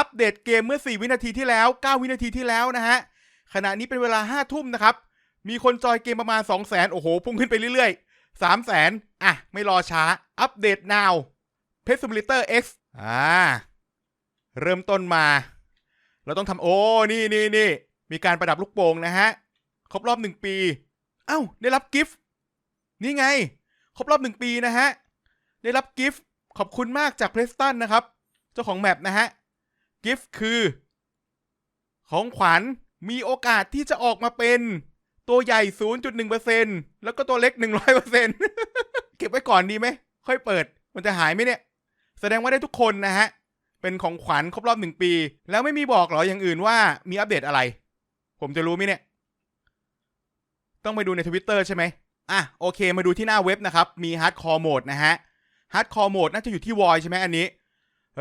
อัปเดตเกมเมื่อ 4 วินาทีที่แล้ว 9 วินาทีที่แล้วนะฮะ ขณะนี้เป็นเวลา 5 ทุ่มนะครับ มีคนจอยเกมประมาณ 2 0 0 0 0โอ้โห พุ่งขึ้นไปเรื่อยๆ 3 0 0 0 0อะ ไม่รอช้า อัปเดต now p e t Simulator X อ่า เริ่มต้นมา เราต้องทำโอ้ นี่นี่นี่มีการประดับลูกโป่งนะฮะ ครบรอบหนึ่งปี เอ้า ได้รับกิฟต์ นี่ไง ครบรอบหนึ่งปีนะฮะ ได้รับกิฟต์ ขอบคุณมากจากเพรสตันนะครับ เจ้าของแมปนะฮะ กิฟต์คือ ของขวัญมีโอกาสที่จะออกมาเป็น ตัวใหญ่ 0.1%แล้วก็ตัวเล็ก 100%เก็บไว้ก่อนดีไหม ค่อยเปิด มันจะหายไหมเนี่ย แสดงว่าได้ทุกคนนะฮะ เป็นของขวัญครบรอบหนึ่งปี แล้วไม่มีบอกหรออย่างอื่นว่ามีอัปเดตอะไร ผมจะรู้ไหมเนี่ย ต้องไปดูในทวิตเตอร์ใช่ไหมอะโอเค มาดูที่หน้าเว็บนะครับ มีฮาร์ดคอร์โหมดนะฮะฮาร์ดคอร์โหมดน่าจะอยู่ที่วอยใช่ไหมอันนี้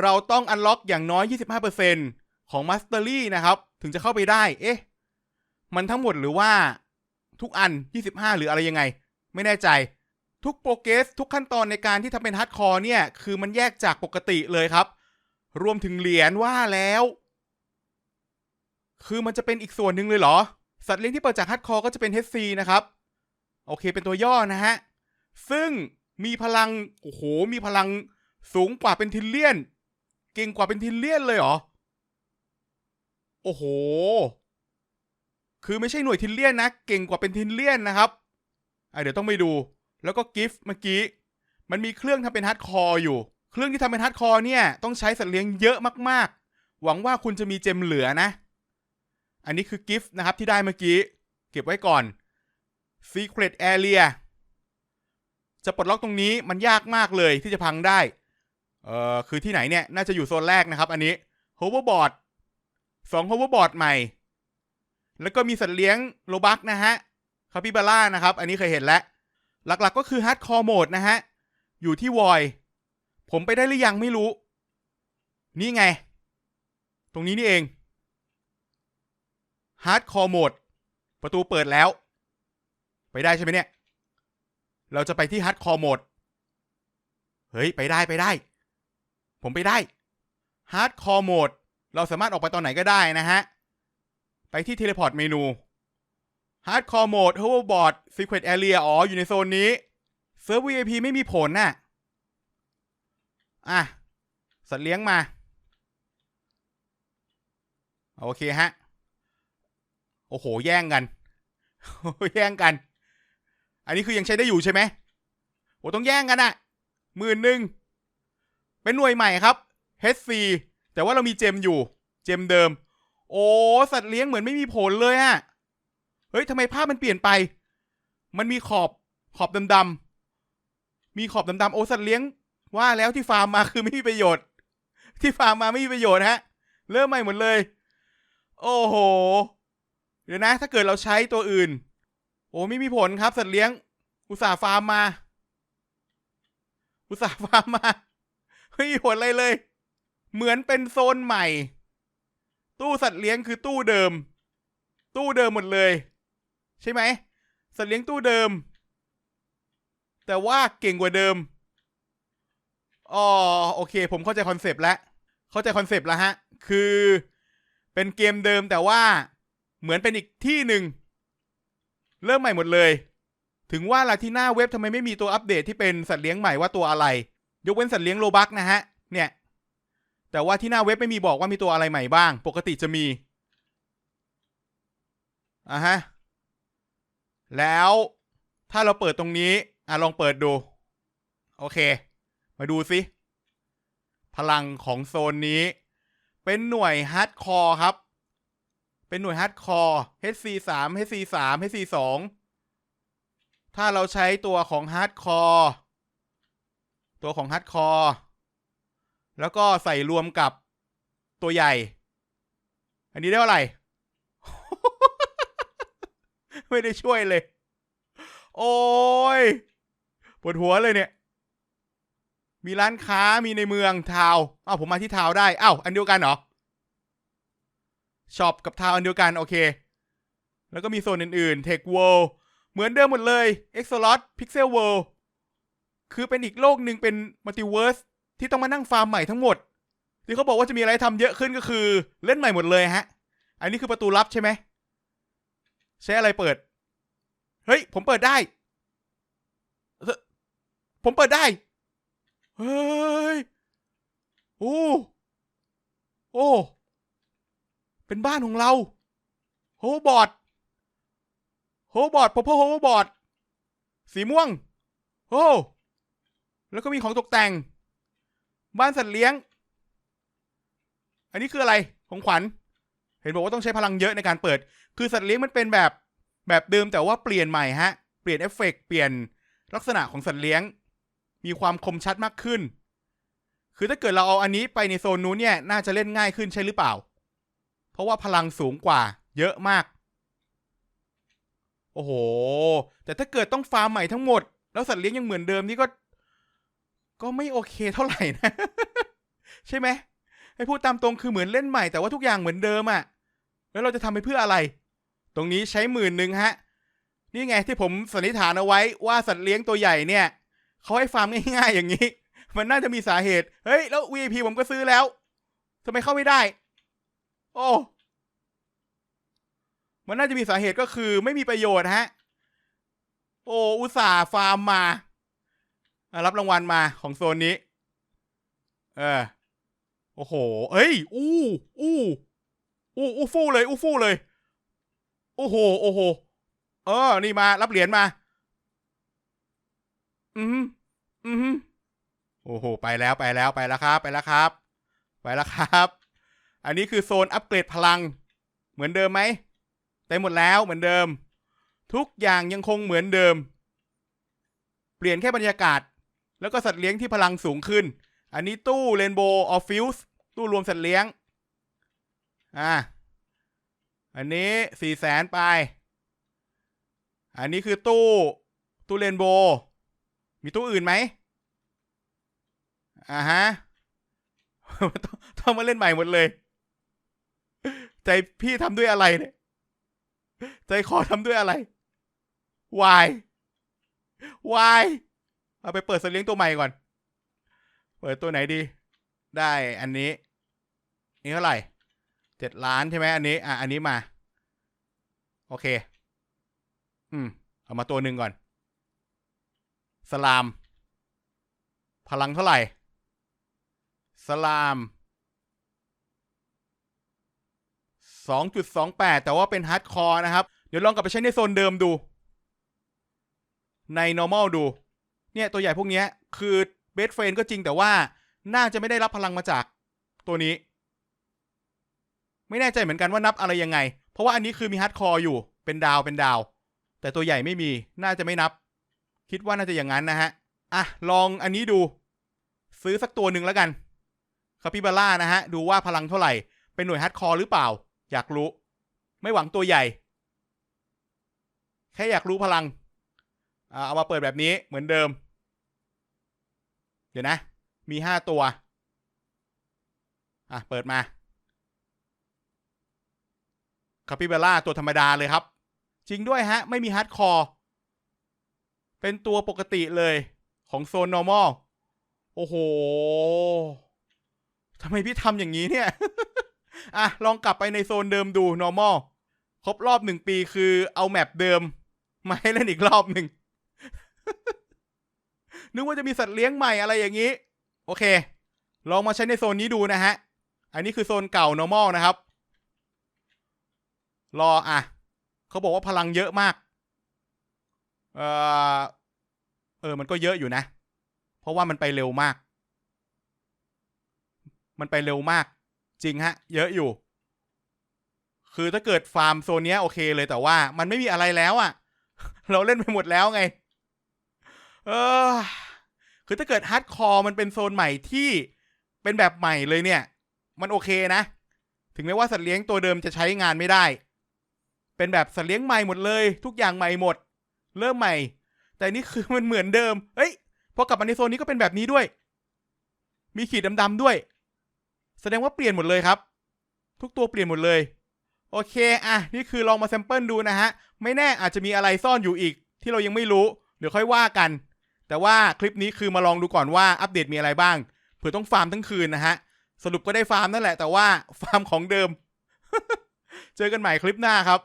เราต้องอันล็อกอย่างน้อย 25%ของ Mastery นะครับ ถึงจะเข้าไปได้ เอ๊ะ มันทั้งหมดหรือว่าทุกอัน 25 หรืออะไรยังไง ไม่แน่ใจ ทุกโปรเกรสทุกขั้นตอนในการที่ทำเป็นฮาร์ดคอร์เนี่ย คือมันแยกจากปกติเลยครับ รวมถึงเหรียญว่าแล้ว คือมันจะเป็นอีกส่วนหนึ่งเลยเหรอ สัตว์เลี้ยงที่เปิดจากฮาร์ดคอร์ก็จะเป็น HC นะครับ โอเค เป็นตัวย่อนะฮะ ซึ่งมีพลัง โอ้โห มีพลังสูงกว่าเป็นทิลเลียน เก่งกว่าเป็นทิลเลียนเลยเหรอ โอ้โห คือไม่ใช่หน่วยทิลเลียนนะ เก่งกว่าเป็นทิลเลียนนะครับอะเดี๋ยวต้องไปดู แล้วก็กิฟต์เมื่อกี้ มันมีเครื่องทำเป็นฮาร์ดคอร์อยู่ เครื่องที่ทำเป็นฮาร์ดคอร์เนี่ย ต้องใช้สัตว์เลี้ยงเยอะมากๆ หวังว่าคุณจะมีเจมเหลือนะ อันนี้คือกิฟต์นะครับที่ได้เมื่อกี้ เก็บไว้ก่อน Secret Area จะปลดล็อกตรงนี้มันยากมากเลยที่จะพังได้ เอ่อคือที่ไหนเนี่ย น่าจะอยู่โซนแรกนะครับ อันนี้ Hoverboard สอง Hoverboard ใหม่ แล้วก็มีสัตว์เลี้ยงโลบักนะฮะคาปิบาร่านะครับ อันนี้เคยเห็นแล้ว หลักๆก็คือ Hardcore Mode นะฮะ อยู่ที่วอย ผมไปได้หรือยังไม่รู้ นี่ไง ตรงนี้นี่เอง Hardcore Mode ประตูเปิดแล้ว ไปได้ใช่ไหมเนี่ย เราจะไปที่ Hardcore Mode เฮ้ย ไปได้ไปได้ ผมไปได้ Hardcore Mode เราสามารถออกไปตอนไหนก็ได้นะฮะ ไปที่ Teleport เมนู Hardcore Mode Hoverboard Secret Area อ๋ออยู่ในโซนนี้เซิร์ฟ VIP ไม่มีผลน่ะอะ สัตว์เลี้ยงมา โอเคฮะ โอ้โห แย่งกัน แย่งกัน อันนี้คือยังใช้ได้อยู่ใช่ไหมโอ้ต้องแย่งกันอะหมื่นหนึ่ง เป็นหน่วยใหม่ครับ HC แต่ว่าเรามีเจมอยู่ เจมเดิม โอ้ สัตว์เลี้ยงเหมือนไม่มีผลเลยอะเฮ้ยทำไมภาพมันเปลี่ยนไป มันมีขอบขอบดำๆ มีขอบดำๆ โอ้ สัตว์เลี้ยงว่าแล้วที่ฟาร์มมาคือไม่มีประโยชน์ ที่ฟาร์มมาไม่มีประโยชน์ฮะ เริ่มใหม่หมดเลย โอ้โห เดี๋ยวนะ ถ้าเกิดเราใช้ตัวอื่น โอ้ไม่มีผลครับ สัตว์เลี้ยง อุตสาห์ฟาร์มมา อุตสาห์ฟาร์มมา ไม่มีผลอะไรเลย เหมือนเป็นโซนใหม่ ตู้สัตว์เลี้ยงคือตู้เดิม ตู้เดิมหมดเลย ใช่ไหมสัตว์เลี้ยงตู้เดิม แต่ว่าเก่งกว่าเดิมอ๋อโอเค ผมเข้าใจคอนเซปต์แล้วเข้าใจคอนเซปต์แล้วฮะ คือเป็นเกมเดิมแต่ว่าเหมือนเป็นอีกที่หนึ่งเริ่มใหม่หมดเลย ถึงว่าล่ะที่หน้าเว็บทำไมไม่มีตัวอัปเดตที่เป็นสัตว์เลี้ยงใหม่ว่าตัวอะไร ยกเว้นสัตว์เลี้ยงโลบักนะฮะ เนี่ย แต่ว่าที่หน้าเว็บไม่มีบอกว่ามีตัวอะไรใหม่บ้าง ปกติจะมี อะฮะ แล้วถ้าเราเปิดตรงนี้ อะลองเปิดดู โอเค มาดูสิพลังของโซนนี้ เป็นหน่วยฮาร์ดคอร์ครับ เป็นหน่วยฮาร์ดคอร์ HC 3 HC 3 HC 2ถ้าเราใช้ตัวของฮาร์ดคอร์ ตัวของฮาร์ดคอร์แล้วก็ใส่รวมกับตัวใหญ่ อันนี้ได้เท่าไหร่ ไม่ได้ช่วยเลย โอ้ยปวดหัวเลยเนี่ย มีร้านค้ามีในเมืองทาวอ้าวผมมาที่ทาวได้อ้าวอันเดียวกันเหรอช็อปกับทาวอันเดียวกัน โอเค แล้วก็มีโซนอื่นๆ Tech World เหมือนเดิมหมดเลย Exolot Pixel World คือเป็นอีกโลกหนึ่งเป็นมัลติเวิร์สที่ต้องมานั่งฟาร์มใหม่ทั้งหมด ที่เขาบอกว่าจะมีอะไรทำเยอะขึ้นก็คือ เล่นใหม่หมดเลยฮะ อันนี้คือประตูลับใช่ไหมใช้อะไรเปิด เฮ้ย ผมเปิดได้ ผมเปิดได้ เฮ้ย โอ้ โอ้ เป็นบ้านของเรา โฮบอร์ดโฮบอร์ดพอพ่อโฮบอร์ดสีม่วง โอ้ แล้วก็มีของตกแต่ง บ้านสัตว์เลี้ยง อันนี้คืออะไรของขวัญ เห็นบอกว่าต้องใช้พลังเยอะในการเปิด คือสัตว์เลี้ยงมันเป็นแบบแบบเดิมแต่ว่าเปลี่ยนใหม่ฮะ เปลี่ยนเอฟเฟกต์เปลี่ยนลักษณะของสัตว์เลี้ยง มีความคมชัดมากขึ้น คือถ้าเกิดเราเอาอันนี้ไปในโซนนู้นเนี่ยน่าจะเล่นง่ายขึ้นใช่หรือเปล่า เพราะว่าพลังสูงกว่า เยอะมาก โอ้โห แต่ถ้าเกิดต้องฟาร์มใหม่ทั้งหมด แล้วสัตว์เลี้ยงยังเหมือนเดิมนี่ก็ ก็ไม่โอเคเท่าไหร่นะ ใช่ไหมให้พูดตามตรงคือเหมือนเล่นใหม่แต่ว่าทุกอย่างเหมือนเดิมอะ่ะ แล้วเราจะทำไปเพื่ออะไร ตรงนี้ใช้หมื่นหนึ่งฮะ นี่ไงที่ผมสันนิษฐานเอาไว้ว่าสัตว์เลี้ยงตัวใหญ่เนี่ยเขาให้ฟาร์มง่ายๆอย่างนี้ มันน่าจะมีสาเหตุ เฮ้ย แล้ว VIP ผมก็ซื้อแล้วทำไมเข้าไม่ได้ โอ้มันน่าจะมีสาเหตุก็คือไม่มีประโยชน์ฮะ โอ้อุตส่าห์ฟาร์มมา รับรางวัลมาของโซนนี้ เออ โอ้โห เอ้ย อู้ อู้ อู้ อู้ฟู่เลย อู้ฟู่เลย โอ้โห โอ้โห เออ นี่มา รับเหรียญมา อืมอืมโอ้โห ไปแล้วไปแล้วไปแล้วครับ ไปแล้วครับ ไปแล้วครับ อันนี้คือโซนอัปเกรดพลัง เหมือนเดิมไหมเต็มหมดแล้วเหมือนเดิม ทุกอย่างยังคงเหมือนเดิม เปลี่ยนแค่บรรยากาศ แล้วก็สัตว์เลี้ยงที่พลังสูงขึ้น อันนี้ตู้เรนโบว์ออฟฟิวส์ตู้รวมสัตว์เลี้ยง อ่า อันนี้สี่แสนไป อันนี้คือตู้ ตู้เรนโบว์มีตู้อื่นไหมอ่าฮะ ต้องต้องมาเล่นใหม่หมดเลย ใจพี่ทำด้วยอะไรเนี่ย ใจคอทำด้วยอะไรวายวาย เอาไปเปิดสัตว์เลี้ยงตัวใหม่ก่อน เปิดตัวไหนดี ได้อันนี้ นี่เท่าไหร่เจ็ดล้านใช่ไหมอันนี้ อะ อันนี้มา โอเค อืม เอามาตัวหนึ่งก่อน สลาม พลังเท่าไหร่ สลามสองจุดสองแปดแต่ว่าเป็นฮาร์ดคอร์นะครับ เดี๋ยวลองกลับไปใช้ในโซนเดิมดู ใน normal ดู เนี่ยตัวใหญ่พวกนี้คือเบสเฟนก็จริงแต่ว่าน่าจะไม่ได้รับพลังมาจากตัวนี้ ไม่แน่ใจเหมือนกันว่านับอะไรยังไง เพราะว่าอันนี้คือมีฮาร์ดคอร์อยู่เป็นดาวเป็นดาว แต่ตัวใหญ่ไม่มีน่าจะไม่นับ คิดว่าน่าจะอย่างนั้นนะฮะอะลองอันนี้ดู ซื้อสักตัวหนึ่งแล้วกันคาปิบาร่านะฮะดูว่าพลังเท่าไหร่เป็นหน่วยฮาร์ดคอร์หรือเปล่า อยากรู้ ไม่หวังตัวใหญ่ แค่อยากรู้พลังเอามาเปิดแบบนี้เหมือนเดิม เดี๋ยวนะ มีห้าตัว อะ เปิดมาคาปิเบาร่าตัวธรรมดาเลยครับ จริงด้วยฮะ ไม่มีฮาร์ดคอร์ เป็นตัวปกติเลยของโซน normal โอ้โหทำไมพี่ทำอย่างนี้เนี่ย อะ ลองกลับไปในโซนเดิมดู normal ครบรอบหนึ่งปีคือเอาแมปเดิม มาให้เล่นอีกรอบหนึ่ง นึกว่าจะมีสัตว์เลี้ยงใหม่อะไรอย่างนี้ โอเค ลองมาใช้ในโซนนี้ดูนะฮะ อันนี้คือโซนเก่า normal นะครับ รออะ เขาบอกว่าพลังเยอะมาก เออเออ มันก็เยอะอยู่นะ เพราะว่ามันไปเร็วมาก มันไปเร็วมาก จริงฮะ เยอะอยู่ คือถ้าเกิดฟาร์มโซนเนี้ยโอเคเลยแต่ว่ามันไม่มีอะไรแล้วอะ่ะ เราเล่นไปหมดแล้วไง เออ คือถ้าเกิดฮาร์ดคอร์มันเป็นโซนใหม่ที่เป็นแบบใหม่เลยเนี่ย มันโอเคนะ ถึงแม้ว่าสัตว์เลี้ยงตัวเดิมจะใช้งานไม่ได้ เป็นแบบสัตว์เลี้ยงใหม่หมดเลย ทุกอย่างใหม่หมด เริ่มใหม่ แต่นี่คือมันเหมือนเดิม เฮ้ยพอกลับมาในโซนนี้ก็เป็นแบบนี้ด้วย มีขีดดำๆด้วย แสดงว่าเปลี่ยนหมดเลยครับ ทุกตัวเปลี่ยนหมดเลย โอเคอะนี่คือลองมาแซมเปิลดูนะฮะ ไม่แน่อาจจะมีอะไรซ่อนอยู่อีก ที่เรายังไม่รู้ เดี๋ยวค่อยว่ากัน แต่ว่าคลิปนี้คือมาลองดูก่อนว่าอัปเดตมีอะไรบ้าง เผื่อต้องฟาร์มทั้งคืนนะฮะ สรุปก็ได้ฟาร์มนั่นแหละ แต่ว่าฟาร์มของเดิม เจอกันใหม่คลิปหน้าครับ